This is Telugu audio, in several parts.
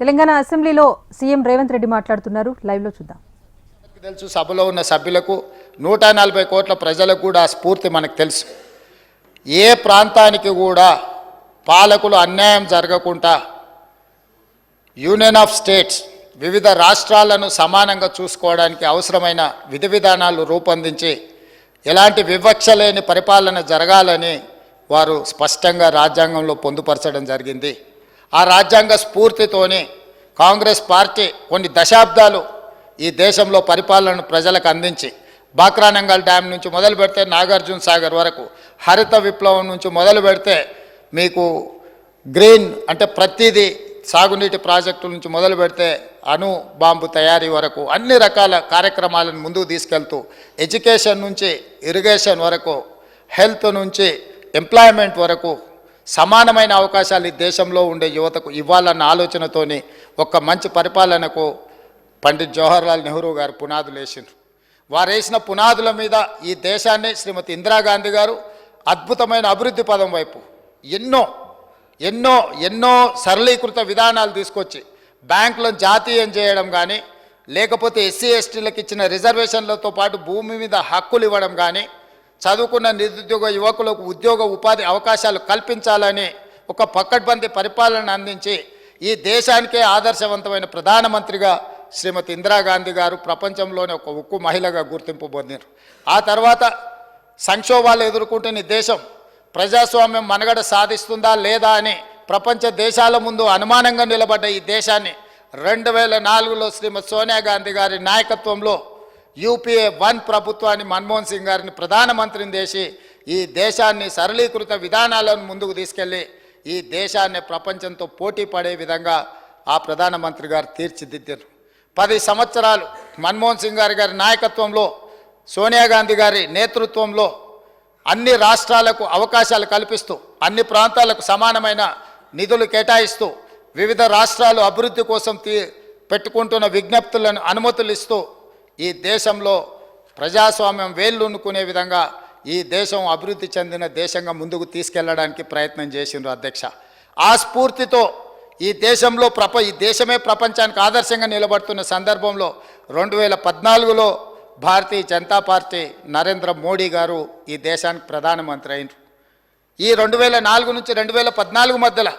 తెలంగాణ అసెంబ్లీలో సీఎం రేవంత్ రెడ్డి మాట్లాడుతున్నారు. లైవ్లో చూద్దాం. తెలుసు సభలో ఉన్న సభ్యులకు నూట నలభై కోట్ల ప్రజలకు కూడా ఆ స్ఫూర్తి మనకు తెలుసు. ఏ ప్రాంతానికి కూడా పాలకులు అన్యాయం జరగకుండా యూనియన్ ఆఫ్ స్టేట్స్ వివిధ రాష్ట్రాలను సమానంగా చూసుకోవడానికి అవసరమైన విధి విధానాలు రూపొందించి ఎలాంటి వివక్ష లేని పరిపాలన జరగాలని వారు స్పష్టంగా రాజ్యాంగంలో పొందుపరచడం జరిగింది. ఆ రాజ్యాంగ స్ఫూర్తితోని కాంగ్రెస్ పార్టీ కొన్ని దశాబ్దాలు ఈ దేశంలో పరిపాలనను ప్రజలకు అందించి బాక్రానంగల్ డ్యామ్ నుంచి మొదలు పెడితే నాగార్జున సాగర్ వరకు హరిత విప్లవం నుంచి మొదలు పెడితే మీకు గ్రీన్ అంటే ప్రతిదీ సాగునీటి ప్రాజెక్టుల నుంచి మొదలు పెడితే అణు బాంబు తయారీ వరకు అన్ని రకాల కార్యక్రమాలను ముందుకు తీసుకెళ్తూ ఎడ్యుకేషన్ నుంచి ఇరిగేషన్ వరకు హెల్త్ నుంచి ఎంప్లాయ్మెంట్ వరకు సమానమైన అవకాశాలు ఈ దేశంలో ఉండే యువతకు ఇవ్వాలన్న ఆలోచనతోనే ఒక మంచి పరిపాలనకు పండిత్ జవహర్లాల్ నెహ్రూ గారు పునాదులు వేసిండ్రు. వారు వేసిన పునాదుల మీద ఈ దేశాన్ని శ్రీమతి ఇందిరాగాంధీ గారు అద్భుతమైన అభివృద్ధి పదం వైపు ఎన్నో ఎన్నో ఎన్నో సరళీకృత విధానాలు తీసుకొచ్చి బ్యాంకులను జాతీయం చేయడం కానీ లేకపోతే ఎస్సీ ఎస్టీలకు ఇచ్చిన రిజర్వేషన్లతో పాటు భూమి మీద హక్కులు ఇవ్వడం కానీ చదువుకున్న నిరుద్యోగ యువకులకు ఉద్యోగ ఉపాధి అవకాశాలు కల్పించాలని ఒక పక్కడ్బందీ పరిపాలన అందించి ఈ దేశానికే ఆదర్శవంతమైన ప్రధానమంత్రిగా శ్రీమతి ఇందిరాగాంధీ గారు ప్రపంచంలోనే ఒక ఉక్కు మహిళగా గుర్తింపు పొందారు ఆ తర్వాత సంక్షోభాలు ఎదుర్కొంటున్న దేశం ప్రజాస్వామ్యం మనగడ సాధిస్తుందా లేదా అని ప్రపంచ దేశాల ముందు అనుమానంగా నిలబడ్డ ఈ దేశాన్ని రెండు వేల నాలుగులో శ్రీమతి సోనియా గాంధీ గారి నాయకత్వంలో యూపీఏ వన్ ప్రభుత్వాన్ని మన్మోహన్ సింగ్ గారిని ప్రధానమంత్రిని చేసి ఈ దేశాన్ని సరళీకృత విధానాలను ముందుకు తీసుకెళ్ళి ఈ దేశాన్ని ప్రపంచంతో పోటీ పడే విధంగా ఆ ప్రధానమంత్రి గారు తీర్చిదిద్దారు. పది సంవత్సరాలు మన్మోహన్ సింగ్ గారి గారి నాయకత్వంలో సోనియా గాంధీ గారి నేతృత్వంలో అన్ని రాష్ట్రాలకు అవకాశాలు కల్పిస్తూ అన్ని ప్రాంతాలకు సమానమైన నిధులు కేటాయిస్తూ వివిధ రాష్ట్రాలు అభివృద్ధి కోసం తీ పెట్టుకుంటున్న విజ్ఞప్తులను అనుమతులు ఇస్తూ ఈ దేశంలో ప్రజాస్వామ్యం వేళ్ళునుకునే విధంగా ఈ దేశం అభివృద్ధి చెందిన దేశంగా ముందుకు తీసుకెళ్ళడానికి ప్రయత్నం చేసిండ్రు అధ్యక్ష. ఆ స్ఫూర్తితో ఈ దేశంలో ప్రప ఈ దేశమే ప్రపంచానికి ఆదర్శంగా నిలబడుతున్న సందర్భంలో రెండు వేల పద్నాలుగులో భారతీయ జనతా పార్టీ నరేంద్ర మోడీ గారు ఈ దేశానికి ప్రధానమంత్రి అయినరు. ఈ రెండు వేల నాలుగు నుంచి రెండు వేల పద్నాలుగు మధ్యలో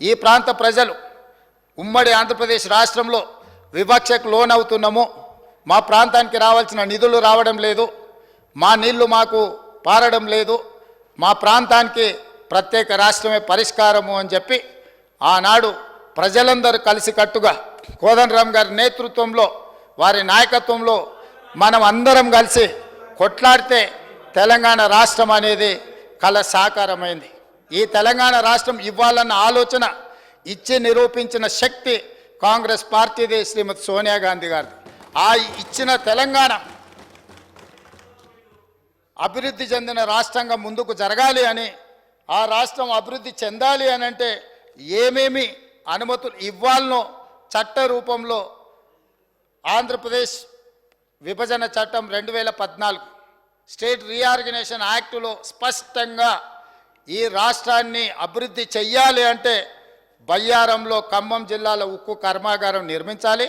ఈ ప్రాంత ప్రజలు ఉమ్మడి ఆంధ్రప్రదేశ్ రాష్ట్రంలో వివక్షకు లోనవుతున్నాము. మా ప్రాంతానికి రావాల్సిన నిధులు రావడం లేదు మా నీళ్ళు మాకు పారడం లేదు మా ప్రాంతానికి ప్రత్యేక రాష్ట్రమే పరిష్కారము అని చెప్పి ఆనాడు ప్రజలందరూ కలిసికట్టుగా కోదండరామ్ గారి నేతృత్వంలో వారి నాయకత్వంలో మనం అందరం కలిసి కొట్లాడితే తెలంగాణ రాష్ట్రం అనేది కల సాకారమైంది. ఈ తెలంగాణ రాష్ట్రం ఇవ్వాలన్న ఆలోచన ఇచ్చి నిరూపించిన శక్తి కాంగ్రెస్ పార్టీది శ్రీమతి సోనియా గాంధీ గారిది. ఆ ఇచ్చిన తెలంగాణ అభివృద్ధి చెందిన రాష్ట్రంగా ముందుకు జరగాలి అని ఆ రాష్ట్రం అభివృద్ధి చెందాలి అని అంటే ఏమేమి అనుమతులు ఇవ్వాలనో చట్ట రూపంలో ఆంధ్రప్రదేశ్ విభజన చట్టం రెండు వేల పద్నాలుగు స్టేట్ రీఆర్గనైజేషన్ యాక్టులో స్పష్టంగా ఈ రాష్ట్రాన్ని అభివృద్ధి చెయ్యాలి అంటే బయ్యారంలో ఖమ్మం జిల్లాలో ఉక్కు కర్మాగారం నిర్మించాలి.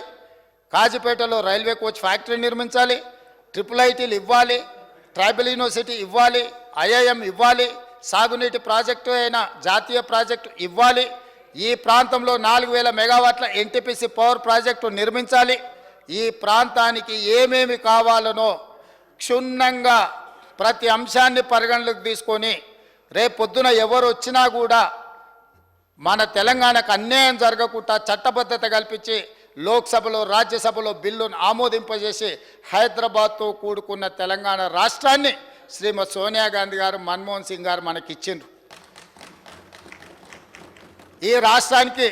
కాజిపేటలో రైల్వే కోచ్ ఫ్యాక్టరీ నిర్మించాలి ట్రిపుల్ ఐటీలు ఇవ్వాలి ట్రైబల్ యూనివర్సిటీ ఇవ్వాలి ఐఐఎం ఇవ్వాలి సాగునీటి ప్రాజెక్టు అయిన జాతీయ ప్రాజెక్టు ఇవ్వాలి. ఈ ప్రాంతంలో నాలుగు వేల మెగావాట్ల ఎన్టీపీసీ పవర్ ప్రాజెక్టు నిర్మించాలి. ఈ ప్రాంతానికి ఏమేమి కావాలనో క్షుణ్ణంగా ప్రతి అంశాన్ని పరిగణలోకి తీసుకొని రేపొద్దున ఎవరు వచ్చినా కూడా మన తెలంగాణకు అన్యాయం జరగకుండా చట్టబద్ధత కల్పించి లోక్సభలో రాజ్యసభలో బిల్లును ఆమోదింపజేసి హైదరాబాద్తో కూడుకున్న తెలంగాణ రాష్ట్రాన్ని శ్రీమతి సోనియా గాంధీ గారు మన్మోహన్ సింగ్ గారు మనకిచ్చిండ్రు. ఈ రాష్ట్రానికి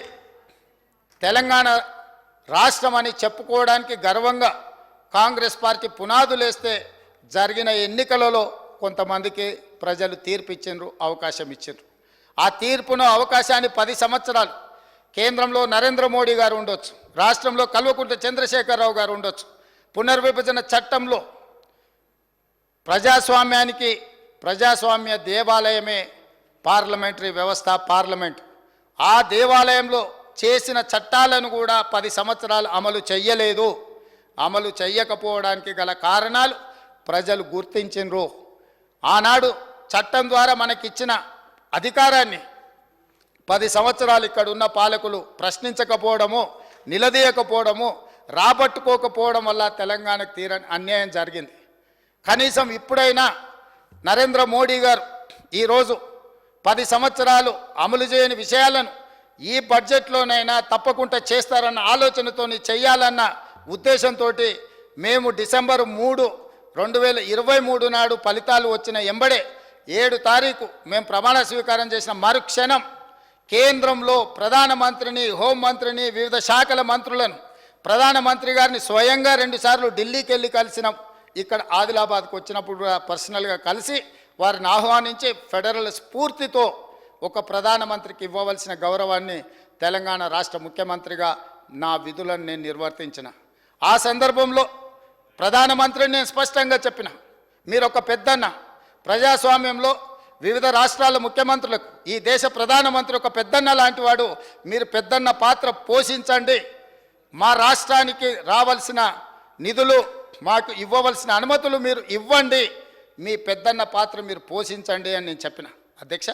తెలంగాణ రాష్ట్రం అని చెప్పుకోవడానికి గర్వంగా కాంగ్రెస్ పార్టీ పునాదులేస్తే జరిగిన ఎన్నికలలో కొంతమందికి ప్రజలు తీర్పు ఇచ్చిండ్రు అవకాశం ఇచ్చిండ్రు. ఆ తీర్పును అవకాశాన్ని పది సంవత్సరాలు కేంద్రంలో నరేంద్ర మోడీ గారు ఉండొచ్చు. రాష్ట్రంలో కల్వకుంట్ల చంద్రశేఖరరావు గారు ఉండొచ్చు. పునర్విభజన చట్టంలో ప్రజాస్వామ్యానికి ప్రజాస్వామ్య దేవాలయమే పార్లమెంటరీ వ్యవస్థ పార్లమెంట్. ఆ దేవాలయంలో చేసిన చట్టాలను కూడా పది సంవత్సరాలు అమలు చెయ్యలేదు. అమలు చెయ్యకపోవడానికి గల కారణాలు ప్రజలు గుర్తించినరు. ఆనాడు చట్టం ద్వారా మనకిచ్చిన అధికారాన్ని పది సంవత్సరాలు ఇక్కడ ఉన్న పాలకులు ప్రశ్నించకపోవడము నిలదీయకపోవడము రాబట్టుకోకపోవడం వల్ల తెలంగాణకు తీరని అన్యాయం జరిగింది. కనీసం ఇప్పుడైనా నరేంద్ర మోడీ గారు ఈరోజు పది సంవత్సరాలు అమలు చేయని విషయాలను ఈ బడ్జెట్లోనైనా తప్పకుండా చేస్తారన్న ఆలోచనతో చేయాలన్న ఉద్దేశంతో మేము డిసెంబర్ మూడు రెండు వేల ఇరవై మూడు నాడు ఫలితాలు వచ్చిన ఎంబడే ఏడు తారీఖు మేము ప్రమాణ స్వీకారం చేసిన మరుక్షణం కేంద్రంలో ప్రధానమంత్రిని హోంమంత్రిని వివిధ శాఖల మంత్రులను ప్రధానమంత్రి గారిని స్వయంగా రెండుసార్లు ఢిల్లీకి వెళ్ళి కలిసినాం. ఇక్కడ ఆదిలాబాద్కు వచ్చినప్పుడు పర్సనల్గా కలిసి వారిని ఆహ్వానించి ఫెడరల్ స్ఫూర్తితో ఒక ప్రధానమంత్రికి ఇవ్వవలసిన గౌరవాన్ని తెలంగాణ రాష్ట్ర ముఖ్యమంత్రిగా నా విధులను నేను నిర్వర్తించిన. ఆ సందర్భంలో ప్రధానమంత్రిని నేను స్పష్టంగా చెప్పిన. మీరు ఒక పెద్దన్న ప్రజాస్వామ్యంలో వివిధ రాష్ట్రాల ముఖ్యమంత్రులకు ఈ దేశ ప్రధానమంత్రి ఒక పెద్దన్న లాంటి వాడు మీరు పెద్దన్న పాత్ర పోషించండి. మా రాష్ట్రానికి రావాల్సిన నిధులు మాకు ఇవ్వవలసిన అనుమతులు మీరు ఇవ్వండి. మీ పెద్దన్న పాత్ర మీరు పోషించండి అని నేను చెప్పిన. అధ్యక్ష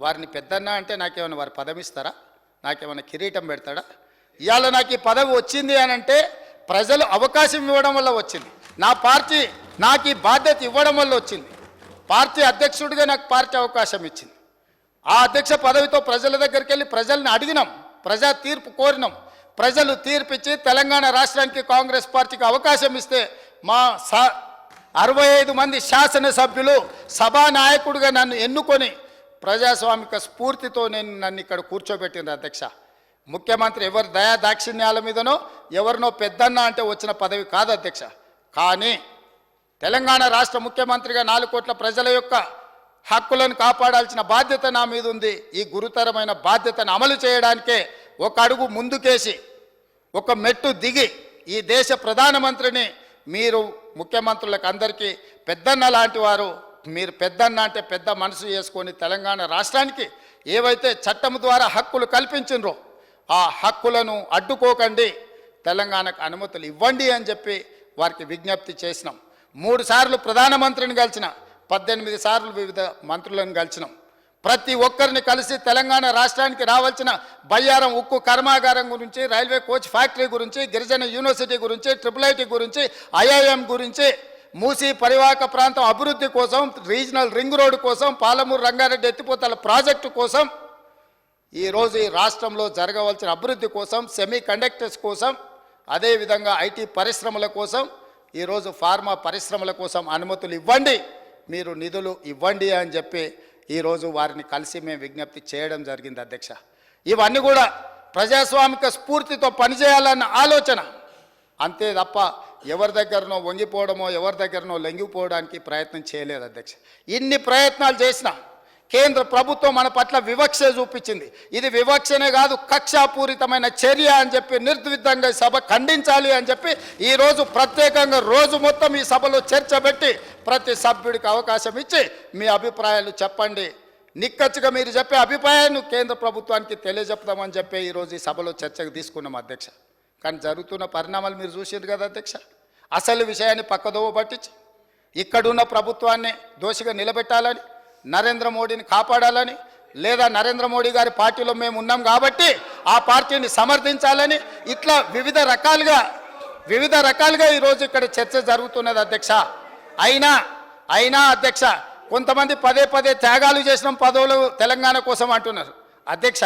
వారిని పెద్దన్న అంటే నాకేమైనా వారి పదవి ఇస్తారా నాకేమైనా కిరీటం పెడతాడా? ఇవాళ నాకు ఈ పదవి వచ్చింది అని అంటే ప్రజలు అవకాశం ఇవ్వడం వల్ల వచ్చింది. నా పార్టీ నాకు ఈ బాధ్యత ఇవ్వడం వల్ల వచ్చింది. పార్టీ అధ్యక్షుడిగా నాకు పార్టీ అవకాశం ఇచ్చింది. ఆ అధ్యక్ష పదవితో ప్రజల దగ్గరికి వెళ్ళి ప్రజల్ని అడిగినాం. ప్రజా తీర్పు కోరినాం. ప్రజలు తీర్పిచ్చి తెలంగాణ రాష్ట్రానికి కాంగ్రెస్ పార్టీకి అవకాశం ఇస్తే మా సా అరవై ఐదు మంది శాసనసభ్యులు సభానాయకుడిగా నన్ను ఎన్నుకొని ప్రజాస్వామిక స్ఫూర్తితో నేను నన్ను ఇక్కడ కూర్చోబెట్టింది అధ్యక్ష. ముఖ్యమంత్రి ఎవరి దయా దాక్షిణ్యాల మీదనో ఎవరినో పెద్దన్న అంటే వచ్చిన పదవి కాదు అధ్యక్ష. కానీ తెలంగాణ రాష్ట్ర ముఖ్యమంత్రిగా నాలుగు కోట్ల ప్రజల యొక్క హక్కులను కాపాడాల్సిన బాధ్యత నా మీద ఉంది. ఈ గురుతరమైన బాధ్యతను అమలు చేయడానికే ఒక అడుగు ముందుకేసి ఒక మెట్టు దిగి ఈ దేశ ప్రధానమంత్రిని మీరు ముఖ్యమంత్రులకు అందరికీ పెద్దన్న లాంటి వారు మీరు పెద్దన్న అంటే పెద్ద మనసు చేసుకొని తెలంగాణ రాష్ట్రానికి ఏవైతే చట్టం ద్వారా హక్కులు కల్పించినరో ఆ హక్కులను అడ్డుకోకండి. తెలంగాణకు అనుమతులు ఇవ్వండి అని చెప్పి వారికి విజ్ఞప్తి చేసినాం. మూడు సార్లు ప్రధానమంత్రిని కలిసిన పద్దెనిమిది సార్లు వివిధ మంత్రులను కలిసినాం. ప్రతి ఒక్కరిని కలిసి తెలంగాణ రాష్ట్రానికి రావాల్సిన బయ్యారం ఉక్కు కర్మాగారం గురించి రైల్వే కోచ్ ఫ్యాక్టరీ గురించి గిరిజన యూనివర్సిటీ గురించి ట్రిపుల్ ఐటీ గురించి ఐఐఎం గురించి మూసీ పరివాహక ప్రాంతం అభివృద్ధి కోసం రీజనల్ రింగ్ రోడ్డు కోసం పాలమూరు రంగారెడ్డి ఎత్తిపోతల ప్రాజెక్టు కోసం ఈరోజు ఈ రాష్ట్రంలో జరగవలసిన అభివృద్ధి కోసం సెమీ కండక్టర్స్ కోసం అదేవిధంగా ఐటీ పరిశ్రమల కోసం ఈరోజు ఫార్మా పరిశ్రమల కోసం అనుమతులు ఇవ్వండి మీరు నిధులు ఇవ్వండి అని చెప్పి ఈరోజు వారిని కలిసి మేము విజ్ఞప్తి చేయడం జరిగింది అధ్యక్ష. ఇవన్నీ కూడా ప్రజాస్వామిక స్ఫూర్తితో పనిచేయాలన్న ఆలోచన. అంతే తప్ప ఎవరి దగ్గరనో వంగిపోవడమో ఎవరి దగ్గరనో లొంగిపోవడానికి ప్రయత్నం చేయలేదు అధ్యక్ష. ఇన్ని ప్రయత్నాలు చేసినా కేంద్ర ప్రభుత్వం మన పట్ల వివక్ష చూపించింది. ఇది వివక్షనే కాదు కక్షాపూరితమైన చర్య అని చెప్పి నిర్ద్విధంగా సభ ఖండించాలి అని చెప్పి ఈరోజు ప్రత్యేకంగా రోజు మొత్తం ఈ సభలో చర్చ పెట్టి ప్రతి సభ్యుడికి అవకాశం ఇచ్చి మీ అభిప్రాయాలు చెప్పండి. నిక్కచ్చిగా మీరు చెప్పే అభిప్రాయాన్ని కేంద్ర ప్రభుత్వానికి తెలియజెప్తామని చెప్పి ఈరోజు ఈ సభలో చర్చకు తీసుకున్నాం అధ్యక్ష. కానీ జరుగుతున్న పరిణామాలు మీరు చూసారు కదా అధ్యక్ష. అసలు విషయాన్ని పక్కదోవ పట్టించి ఇక్కడున్న ప్రభుత్వాన్ని దోషిగా నిలబెట్టాలని నరేంద్ర మోడీని కాపాడాలని లేదా నరేంద్ర మోడీ గారి పార్టీలో మేము ఉన్నాం కాబట్టి ఆ పార్టీని సమర్థించాలని ఇట్లా వివిధ రకాలుగా వివిధ రకాలుగా ఈరోజు ఇక్కడ చర్చ జరుగుతున్నది అధ్యక్ష. అయినా అయినా అధ్యక్ష కొంతమంది పదే పదే త్యాగాలు చేసిన పదవులు తెలంగాణ కోసం అంటున్నారు. అధ్యక్ష